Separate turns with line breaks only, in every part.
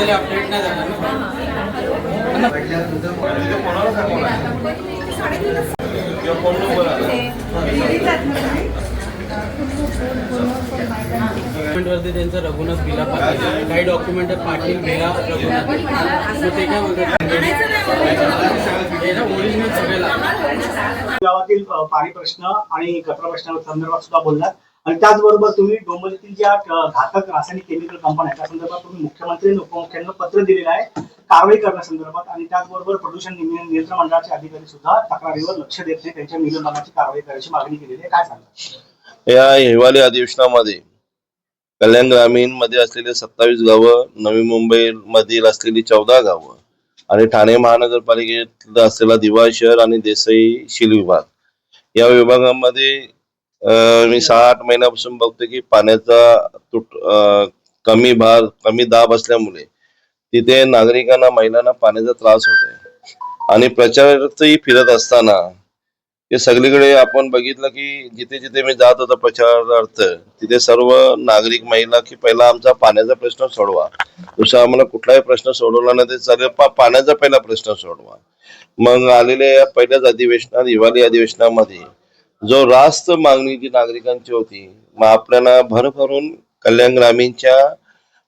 झालेले अपडेट नाही झाला वरती त्यांचं रघुनाथ बिला पाटील. काही डॉक्युमेंट पाटील भिला रघुनाथ. ते काय म्हणतात ओरिजिनल सगळ्याला.
गावातील पाणी प्रश्न आणि कचरा प्रश्नासंदर्भात सुद्धा बोललात आणि त्याचबरोबर तुम्ही डोंबिवलीतील ज्या घातक रासायनिक केमिकल कंपन्या आहेत त्या संदर्भात तुम्ही मुख्यमंत्री आणि उपमुख्यमंत्र्यांना पत्र दिलेलं आहे. कारवाई करण्यासंदर्भात आणि त्याचबरोबर प्रदूषण नियंत्रण मंडळाचे अधिकारी सुद्धा तक्रारीवर लक्ष देत नाही. त्यांच्या निलंबनाची कारवाई करायची मागणी केलेली आहे. काय सांगा
या हिवाळी अधिवेशनामध्ये कल्याण ग्रामीणमध्ये असलेले सत्तावीस गावं नवी मुंबई मधील असलेली चौदा गावं आणि ठाणे महानगरपालिकेत असलेला दिवा शहर आणि देसाई शील विभाग. या विभागामध्ये मी सहा आठ महिन्यापासून बघतो की पाण्याचा तुट कमी भार कमी दाब असल्यामुळे तिथे नागरिकांना महिलांना पाण्याचा त्रास होत आहे. आणि प्रचारार्थही फिरत असताना हे सगळीकडे आपण बघितलं की जिथे जिथे मी जात होतो प्रचारार्थ तिथे सर्व नागरिक महिला की पहिला आमचा पाण्याचा प्रश्न सोडवा. दुसरा आम्हाला कुठलाही प्रश्न सोडवला नाही ते सगळे पाण्याचा पहिला प्रश्न सोडवा. मग आलेल्या या पहिल्याच अधिवेशनात हिवाळी अधिवेशनामध्ये जो रास्त मागणी जी नागरिकांची होती मग आपल्याला भरभरून कल्याण ग्रामीणच्या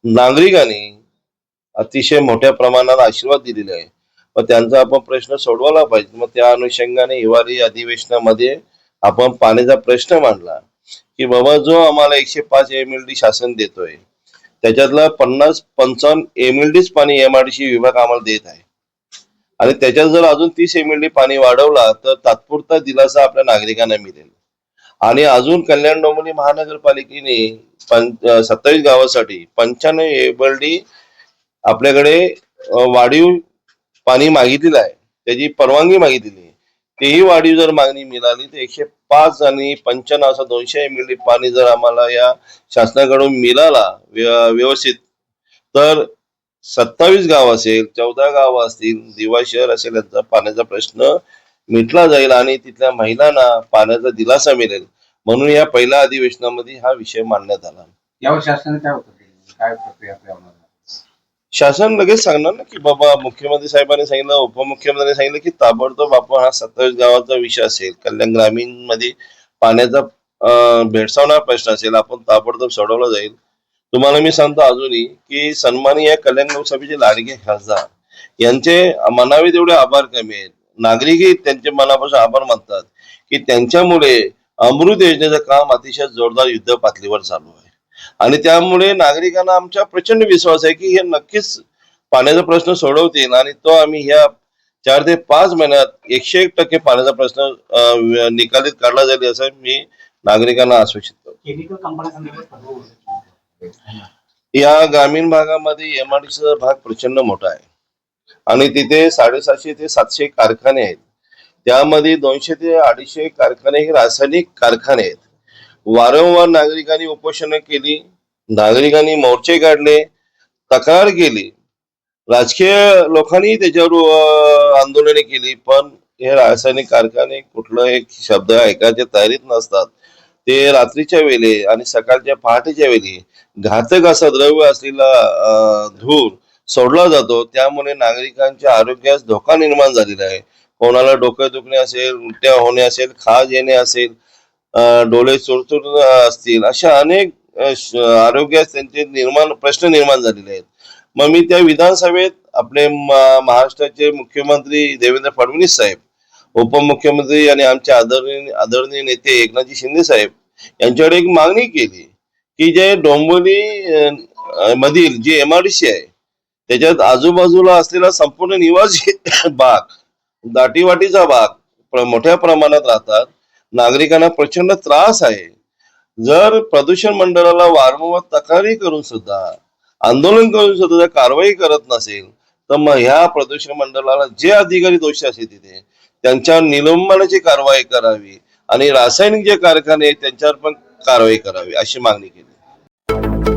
नागरिकांनी अतिशय मोठ्या प्रमाणात आशीर्वाद दिलेले आहे. मग त्यांचा आपण प्रश्न सोडवायला पाहिजे. मग त्या अनुषंगाने हिवाळी अधिवेशनामध्ये आपण पाण्याचा प्रश्न मांडला की बाबा जो आम्हाला एकशे पाच एम एल डी शासन देतोय त्याच्यातला पन्नास पंचावन्न एम एल डीच पाणी एम आर डी विभाग आम्हाला देत आहे. आणि त्याच्यात जर अजून तीस एम एल डी पाणी वाढवला तर तात्पुरता दिलासा आपल्या नागरिकांना मिळेल. आणि अजून कल्याण डोंबिवली महानगरपालिकेने पं सत्तावीस गावासाठी पंच्याण्णव एम एल डी आपल्याकडे वाढीव पाणी मागितलेलं आहे. त्याची परवानगी मागितलेली आहे. तेही वाढीव जर मागणी मिळाली तर एकशे पाच आणि पंच्याण्णव असं दोनशे एम एल डी पाणी जर आम्हाला या शासनाकडून मिळाला व्यवस्थित तर सत्तावीस गाव असेल चौदा गाव असतील दिवा शहर असेल यांचा पाण्याचा प्रश्न मिटला जाईल आणि तिथल्या महिलांना पाण्याचा दिलासा मिळेल. म्हणून या पहिल्या अधिवेशनामध्ये हा विषय मांडण्यात आला.
यावर शासनाने काय होतं केलं? काय प्रक्रिया आपल्या होणार
शासन लगेच सांगणार ना की बाबा मुख्यमंत्री साहेबांनी सांगितलं उपमुख्यमंत्र्यांनी सांगितलं की ताबडतोब आपण हा सत्तावीस गावाचा विषय असेल कल्याण ग्रामीणमध्ये पाण्याचा भेडसावणारा प्रश्न असेल आपण ताबडतोब सोडवला जाईल. तुम्हाला मी सांगतो अजूनही की सन्माननीय कल्याण लोकसभेचे लाडके खासदार यांचे मनावे तेवढे आभार कमी आहेत. नागरिकही त्यांचे मनापासून आभार मानतात की त्यांच्यामुळे अमृत योजनेचं काम अतिशय जोरदार युद्ध पातळीवर चालू आहे. आणि त्यामुळे नागरिकांना आमचा प्रचंड विश्वास आहे की हे नक्कीच पाण्याचा प्रश्न सोडवतील आणि तो आम्ही ह्या चार ते पाच महिन्यात एकशे एक टक्के पाण्याचा प्रश्न निकालीत काढला जाईल असं मी नागरिकांना आश्वासित करतो. या ग्रामीण भागामध्ये एमआरडीसीचा भाग प्रचंड मोठा आहे. आणि तिथे साडेसातशे ते सातशे कारखाने आहेत. त्यामध्ये दोनशे ते अडीचशे कारखाने हे रासायनिक कारखाने आहेत. वारंवार नागरिकांनी उपोषणं केली नागरिकांनी मोर्चे काढले तक्रार केली. राजकीय लोकांनी त्याच्यावर आंदोलने केली पण हे रासायनिक कारखाने कुठलं एक शब्द ऐकायच्या तयारीत नसतात. ते रात्रीच्या वेळी आणि सकाळच्या पहाटेच्या वेळी घातक असा द्रव्य असलेला धूर सोडला जातो. त्यामुळे नागरिकांच्या आरोग्यास धोका निर्माण झालेला आहे. कोणाला डोकं दुखणे असेल उलट्या होणे असेल खाज येणे असेल डोळे चुरचुर असतील अशा अनेक आरोग्यास त्यांचे निर्माण प्रश्न निर्माण झालेले आहेत. मग मी त्या विधानसभेत आपले महाराष्ट्राचे मुख्यमंत्री देवेंद्र फडणवीस साहेब उपमुख्यमंत्री आणि आमचे आदरणीय आदरणीय नेते एकनाथजी शिंदे साहेब यांच्याकडे एक मागणी केली की जे डोंबिवली मधील जी एमआरडीसी आहे त्याच्यात आजूबाजूला असलेला संपूर्ण निवासी भाग दाटीवाटीचा भाग मोठ्या प्रमाणात राहतात. नागरिकांना प्रचंड त्रास आहे. जर प्रदूषण मंडळाला वारंवार तक्रारी करून सुद्धा आंदोलन करून सुद्धा जर कारवाई करत नसेल तर मग ह्या प्रदूषण मंडळाला जे अधिकारी दोषी असतील तिथे त्यांच्यावर निलंबनाची कारवाई करावी आणि रासायनिक जे कारखाने आहेत त्यांच्यावर पण कारवाई करावी अशी मागणी केली.